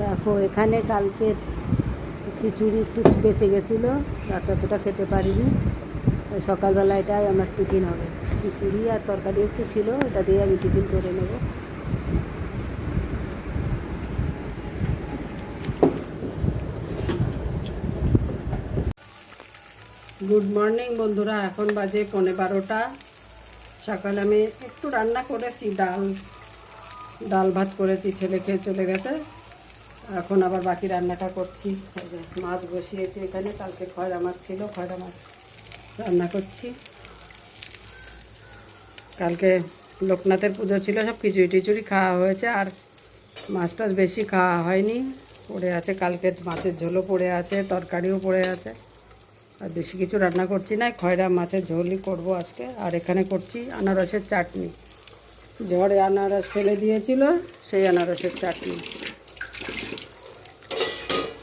দেখো, এখানে কালকে খিচুড়ি একটু বেঁচে গেছিল, রাত অতটা খেতে পারিনি। সকালবেলা এটাই আমার টিফিন হবে। খিচুড়ি আর তরকারি একটু ছিল, এটা দিয়ে আমি টিফিন করে নেব। গুড মর্নিং বন্ধুরা, এখন বাজে পৌনে বারোটা। সকালে আমি একটু রান্না করেছি, ডাল ডাল ভাত করেছি, ছেলে খেয়ে চলে গেছে। এখন আবার বাকি রান্নাটা করছি। মাছ বসিয়েছি এখানে, কালকে খয়রা মাছ ছিল, খয়রা মাছ রান্না করছি। কালকে লোকনাথের পুজো ছিল, সব খিচুড়ি টিচুড়ি খাওয়া হয়েছে, আর মাছ টাছ বেশি খাওয়া হয়নি। পড়ে আছে কালকে, মাছের ঝোলও পড়ে আছে, তরকারিও পড়ে আছে। আর বেশি কিছু রান্না করছি না, খয়রা মাছের ঝোলই করব আজকে। আর এখানে করছি আনারসের চাটনি। ঝড়ে আনারস ফেলে দিয়েছিল, সেই আনারসের চাটনি।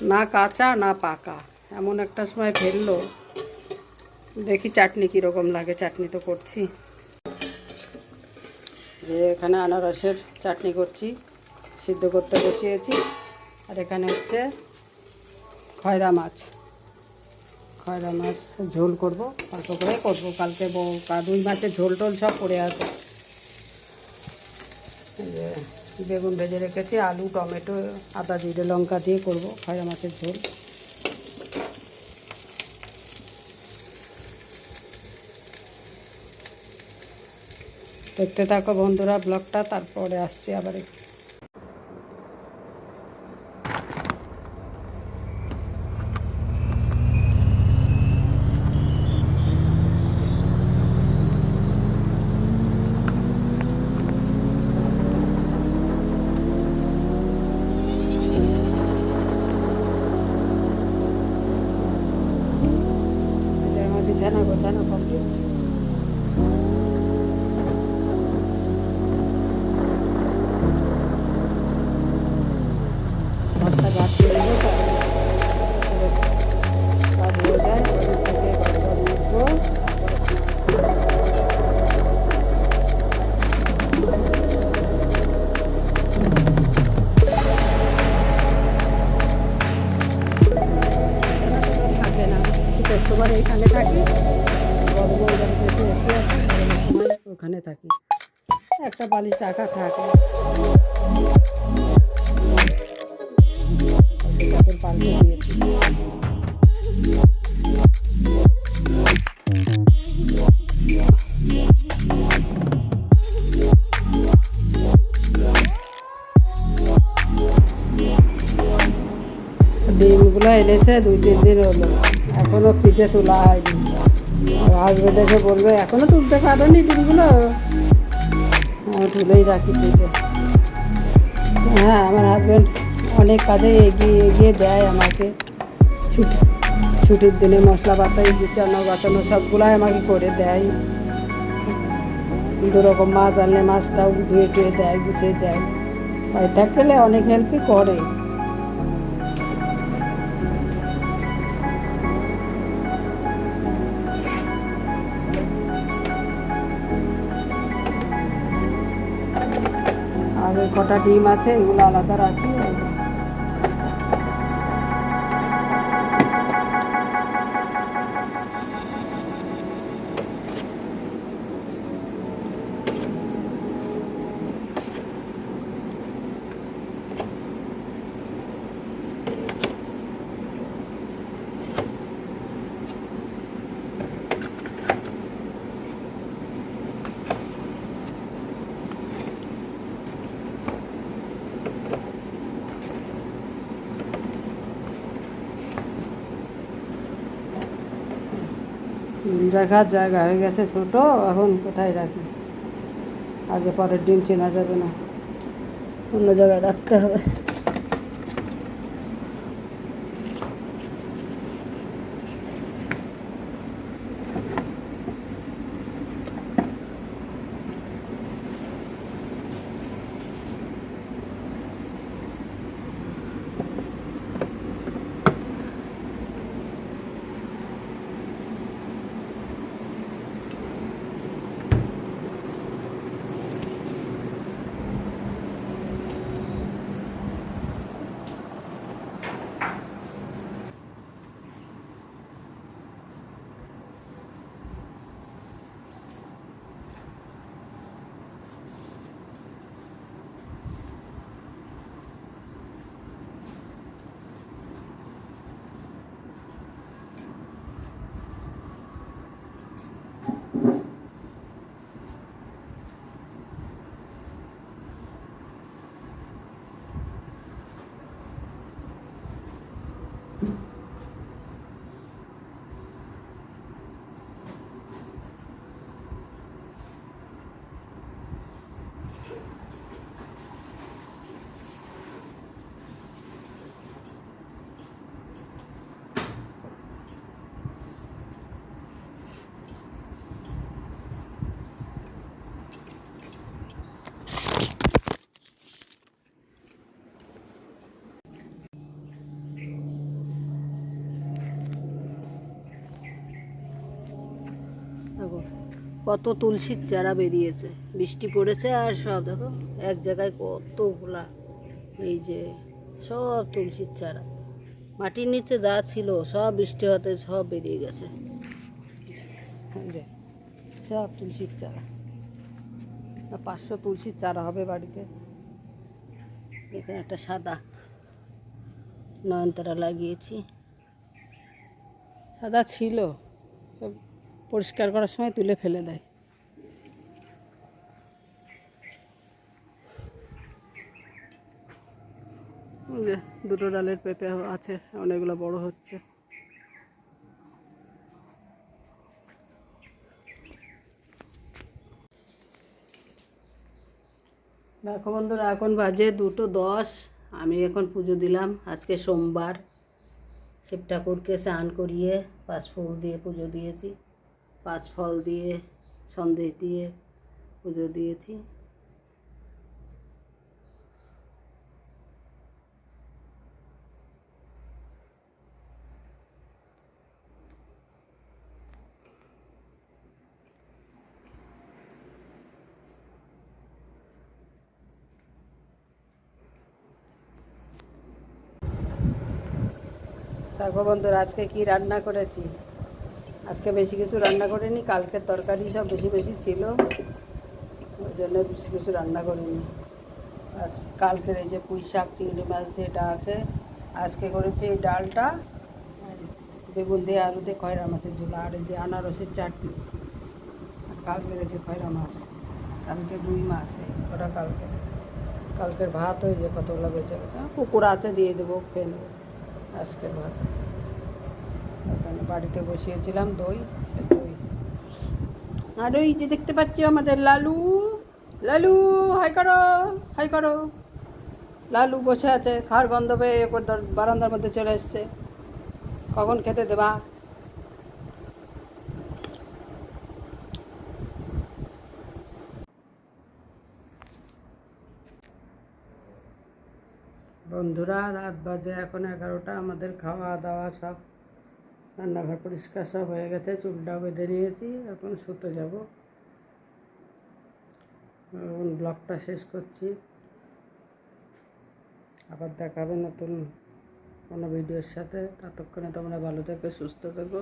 না কাঁচা, না পাকা। এমন একটা সময় ফেলল। দেখি চাটনি কীরকম লাগে, চাটনি তো করছি। যে এখানে আনারসের চাটনি করছি, সিদ্ধ করতে বসিয়েছি। আর এখানে হচ্ছে খয়রা মাছ। খয়রা মাছ ঝোল করব, অল্প করে করব। কালকে দুই মাছের ঝোল টোল সব পড়ে আছে। বেগুন ভেজে রেখেছি, আলু, টমেটো, আদা, জিরে, লঙ্কা দিয়ে করব খয়রা মাছের ঝোল। দেখতে থাকো বন্ধুরা ব্লগটা, তারপরে আসছি আবার একটু। এই যে ওখানে থাকি। একটা বালিশ চাকা থাকে। পাল্টে দিয়েছি ডিমগুলো এনেছে, দুই তিন দিন হলো। এখনও ফ্রিজে তোলা হয়নি। হাজবেন্ড এসে বলবে, এখনও তুলতে পারোনি হ্যাঁ তুলেই রাখি ফ্রিজে হ্যাঁ আমার হাজব্যান্ড অনেক কাজে এগিয়ে এগিয়ে দেয় আমাকে। ছুটি, ছুটির দিনে মশলা বাটাই গুচানো বাঁচানো সবগুলাই আমাকে করে দেয়। দু রকম মাছ আনলে মাছটাও ধুয়ে টুয়ে দেয়, গুছিয়ে দেয়। তাই থাকলে অনেক হেল্পই করে। কটা ডিম আছে এগুলো আলাদা রাখি। রাখার জায়গা হয়ে গেছে ছোট, এখন কোথায় রাখি আগে পরের ডিম চেনা যাবে না। অন্য জায়গায় রাখতে হবে। দেখো, কত তুলসীর চারা বেরিয়েছে। বৃষ্টি পড়েছে আর সব দেখো, এক জায়গায় কত কতগুলা, এই যে সব তুলসীর চারা। মাটির নিচে যা ছিল, সব বৃষ্টি হতে সব বেরিয়ে গেছে। সব তুলসীর চারা। পাঁচশো তুলসীর চারা হবে বাড়িতে। এখানে একটা সাদা নয়নতারা লাগিয়েছি। সাদা ছিল, সব পরিষ্কার করার সময় তুলে ফেলে দেয়। দুটো ডালের পেঁপে আছে, অনেকগুলো বড় হচ্ছে। দেখো বন্ধুরা, এখন বাজে দুটো দশ। আমি এখন পুজো দিলাম, আজকে সোমবার। শিব ঠাকুরকে স্নান করিয়ে পাঁচ ফুল দিয়ে পুজো দিয়েছি। পাঁচ ফল দিয়ে সন্দেশ দিয়ে পুজো দিয়েছি। দেখো বন্ধুরা আজকে কি রান্না করেছি? আজকে বেশি কিছু রান্না করিনি কালকের তরকারি সব বেশি বেশি ছিল। ওই জন্য বেশি কিছু রান্না করিনি। আজ কালকের এই যে পুঁই শাক, চিংড়ি মাছ যেটা আছে। আজকে করেছি এই ডালটা, বেগুন দিয়ে আলু দিয়ে খয়রা মাছের ঝোল, আর এই যে আনারসের চাটনি। আর কালকের এই যে খয়রা মাছ, কালকে রুই মাছ ওটা কালকে। কালকের ভাত হয়ে যে কতগুলো বেঁচে গেছে কুকুর আছে দিয়ে দেবো নেব আজকের ভাত। ওখানে বাড়িতে বসিয়েছিলাম দই দই। আর ওই যে দেখতে পাচ্ছি আমাদের লালু লালু, হাই করো হাই করো। লালু বসে আছে, খাওয়ার গন্ধ পেয়ে এরপর বারান্দার মধ্যে চলে এসছে। কখন খেতে দেবা? বন্ধুরা, রাত বাজে এখন এগারোটা, আমাদের খাওয়া দাওয়া সব রান্নাঘর পরিষ্কার সব হয়ে গেছে, চুলটাও বেঁধে নিয়েছি, এখন শুতে যাব। এখন ব্লগটা শেষ করছি। আবার দেখাবে নতুন কোনো ভিডিওর সাথে। ততক্ষণে তোমরা ভালো থেকে, সুস্থ থেকো।